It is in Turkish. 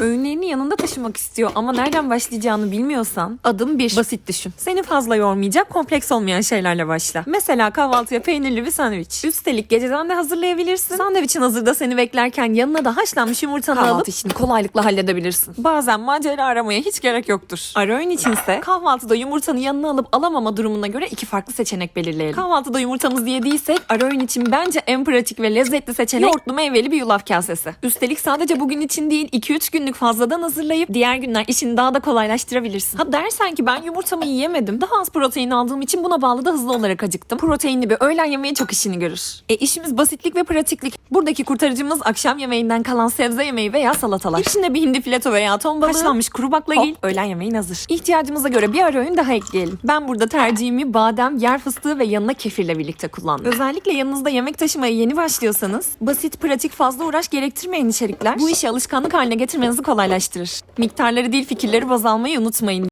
Öğünlerini yanında taşımak istiyor ama nereden başlayacağını bilmiyorsan adım bir. Basit düşün. Seni fazla yormayacak, kompleks olmayan şeylerle başla. Mesela kahvaltıya peynirli bir sandviç. Üstelik geceden de hazırlayabilirsin. Sandviçin hazırda seni beklerken yanına da haşlanmış yumurtanı Kahvaltı alıp işini kolaylıkla halledebilirsin. Bazen macera aramaya hiç gerek yoktur. Ara öğün içinse kahvaltıda yumurtanı yanına alıp alamama durumuna göre iki farklı seçenek belirleyelim. Kahvaltıda yumurtamızı yediysek ara öğün için bence en pratik ve lezzetli seçenek yoğurtlu meyveli bir yulaf kasesi. Üstelik sadece bugün için değil 2-3 günlük fazladan hazırlayıp diğer günler işini daha da kolaylaştırabilirsin. Ha dersen ki ben yumurtamı yiyemedim. Daha az protein aldığım için buna bağlı da hızlı olarak acıktım. Proteinli bir öğlen yemeği çok işini görür. E işimiz basitlik ve pratiklik. Buradaki kurtarıcımız akşam yemeğinden kalan sebze yemeği veya salatalar. İçinde bir hindi fileto veya ton balığı, haşlanmış kuru baklagil, öğlen yemeğin hazır. İhtiyacımıza göre bir ara öğün daha ekleyelim. Ben burada tercihimi badem, yer fıstığı ve yanına kefirle birlikte kullandım. Özellikle yanınızda yemek taşımaya yeni başlıyorsanız basit, pratik, fazla uğraş gerektirmeyen içerikler bu işi alışkanlık haline getirmenizi kolaylaştırır. Miktarları değil fikirleri baz almayı unutmayın.